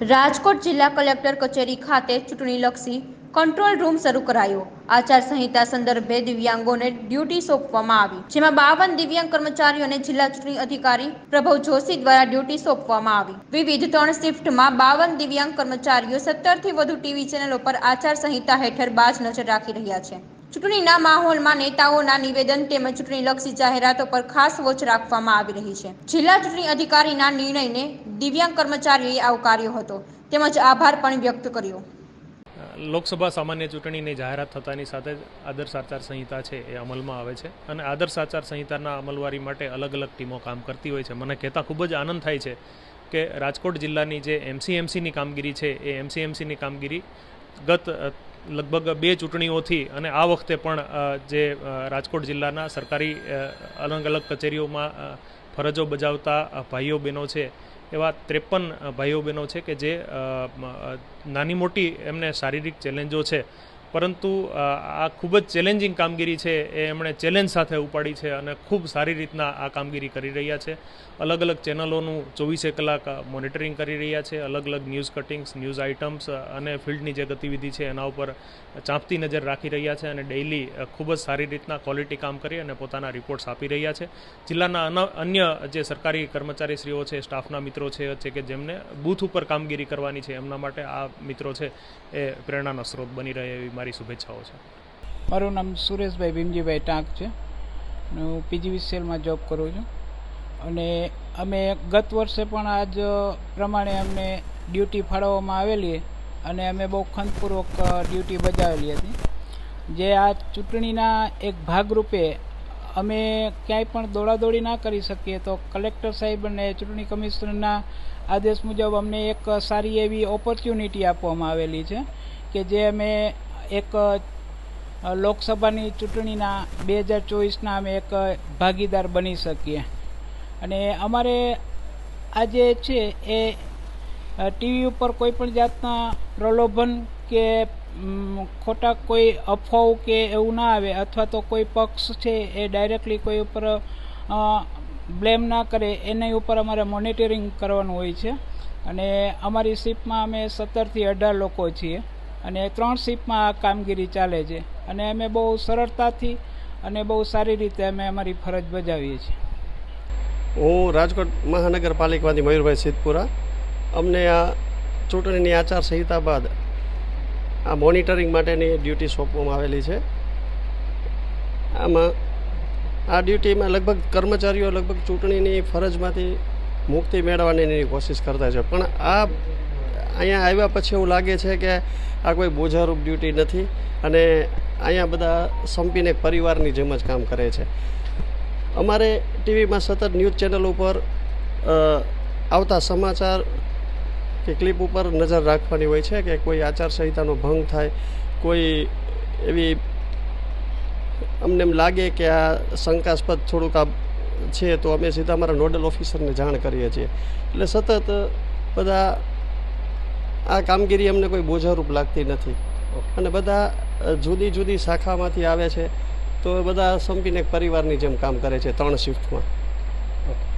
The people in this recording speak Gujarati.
રાજકોટ જિલ્લા કલેક્ટર કચેરી ખાતે ચૂંટણીલક્ષી કંટ્રોલ રૂમ શરૂ કરાયો. આચારસંહિતા સંદર્ભે દિવ્યાંગોને ડ્યુટી સોંપવામાં આવી, જેમાં બાવન દિવ્યાંગ કર્મચારીઓને જિલ્લા ચૂંટણી અધિકારી પ્રભવ જોશી દ્વારા ડ્યુટી સોંપવામાં આવી. વિવિધ ત્રણ શિફ્ટમાં બાવન દિવ્યાંગ કર્મચારીઓ સત્તરથી વધુ ટીવી ચેનલો પર આચારસંહિતા હેઠળ બાજ નજર રાખી રહ્યા છે. ચૂંટણીના માહોલમાં નેતાઓના નિવેદન તેમજ ચૂંટણીલક્ષી જાહેરાતો પર ખાસ વોચ રાખવામાં આવી રહી છે. જિલ્લા ચૂંટણી અધિકારીના નિર્ણયને દિવ્યાંગ કર્મચારીઓએ આવકાર્યો હતો. તેમજ આભાર પણ વ્યક્ત કર્યો. લોકસભા સામાન્ય ચૂંટણીની જાહેરાત થતાની સાથે જ આદર્શ આચાર સંહિતા છે એ અમલમાં આવે છે અને આદર્શ આચાર સંહિતાના અમલવારી માટે અલગ અલગ ટીમો કામ કરતી હોય છે. મને કહેતા ખૂબ જ આનંદ થાય છે કે રાજકોટ જિલ્લાની જે એમસીએમસીની કામગીરી છે એ એમસીએમસીની કામગીરી ગત લગભગ બે ચૂંટણીઓથી અને આ વખતે પણ જે રાજકોટ જિલ્લાના સરકારી અલગ અલગ કચેરીઓમાં ફરજો બજાવતા ભાઈઓ બહેનો છે એવા ત્રેપન ભાઈઓ બહેનો છે કે જે નાની મોટી એમને શારીરિક ચેલેન્જો છે. પરંતુ આ ખૂબ જ ચેલેન્જિંગ કામગીરી છે, એ એમણે ચેલેન્જ સાથે ઉપાડી છે અને ખૂબ સારી રીતના આ કામગીરી કરી રહ્યા છે. અલગ અલગ ચેનલોનું ચોવીસે કલાક મોનિટરિંગ કરી રહ્યા છે, અલગ અલગ ન્યૂઝ કટિંગ્સ ન્યૂઝ આઇટમ્સ અને ફિલ્ડની જે ગતિવિધિ છે એના ઉપર ચાંપતી નજર રાખી રહ્યા છે અને ડેઇલી ખૂબ જ સારી રીતના ક્વોલિટી કામ કરી અને પોતાના રિપોર્ટ્સ આપી રહ્યા છે. જિલ્લાના અન- અન્ય જે સરકારી કર્મચારીશ્રીઓ છે સ્ટાફના મિત્રો છે છે કે જેમને બૂથ ઉપર કામગીરી કરવાની છે, એમના માટે આ મિત્રો છે, એ પ્રેરણાનો સ્ત્રોત બની રહે એવી મારી શુભેચ્છાઓ છે. મારું નામ સુરેશભાઈ ભીમજીભાઈ ટાંક છે. હું હું પીજીવીસીએલમાં જોબ કરું છું. અને અમે ગત વર્ષે પણ આજ પ્રમાણે અમને ડ્યુટી ફાળવવામાં આવેલી અને અમે બહુ ખંતપૂર્વક ડ્યુટી બજાવેલી હતી. જે આ ચૂંટણીના એક ભાગરૂપે અમે ક્યાંય પણ દોડાદોડી ના કરી શકીએ તો કલેક્ટર સાહેબ અને ચૂંટણી કમિશનરના આદેશ મુજબ અમને એક સારી એવી ઓપોર્ચ્યુનિટી આપવામાં આવેલી છે કે જે અમે એક લોકસભાની ચૂંટણીના બે હજાર ચોવીસના અમે એક ભાગીદાર બની શકીએ. અને અમારે આ જે છે એ ટીવી ઉપર કોઈ પણ જાતના પ્રલોભન કે ખોટા કોઈ અફવાઓ કે એવું ના આવે અથવા તો કોઈ પક્ષ છે એ ડાયરેક્ટલી કોઈ ઉપર બ્લેમ ના કરે એની ઉપર અમારે મોનિટરિંગ કરવાનું હોય છે. અને અમારી શિપમાં અમે સત્તરથી અઢાર લોકો છીએ. અને ત્રણ શિફ્ટમાં આ કામગીરી ચાલે છે. અને અમે બહુ સરળતાથી અને બહુ સારી રીતે અમે અમારી ફરજ બજાવીએ છીએ. હું રાજકોટ મહાનગરપાલિકામાંથી મયુરભાઈ સિદ્ધપુરા. અમને આ ચૂંટણીની આચારસંહિતા બાદ આ મોનિટરિંગ માટેની ડ્યુટી સોંપવામાં આવેલી છે. આમાં આ ડ્યુટીમાં લગભગ કર્મચારીઓ લગભગ ચૂંટણીની ફરજમાંથી મુક્તિ મેળવવાની કોશિશ કરતા છે. પણ આ અહીંયા આવ્યા પછી એવું લાગે છે કે આ કોઈ બોજારૂપ ડ્યુટી નથી અને અહીંયા બધા સંપીને પરિવારની જેમ જ કામ કરે છે. અમારે ટીવીમાં સતત ન્યૂઝ ચેનલ ઉપર આવતા સમાચાર કે ક્લિપ ઉપર નજર રાખવાની હોય છે કે કોઈ આચારસંહિતાનો ભંગ થાય, કોઈ એવી અમને એમ લાગે કે આ શંકાસ્પદ થોડુંક આ છે તો અમે સીધા અમારા નોડલ ઓફિસરને જાણ કરીએ છીએ. એટલે સતત બધા આ કામગીરી અમને કોઈ બોજારૂપ લાગતી નથી. અને બધા જુદી જુદી શાખામાંથી આવે છે તો બધા સંપીને એક પરિવારની જેમ કામ કરે છે ત્રણ શિફ્ટમાં.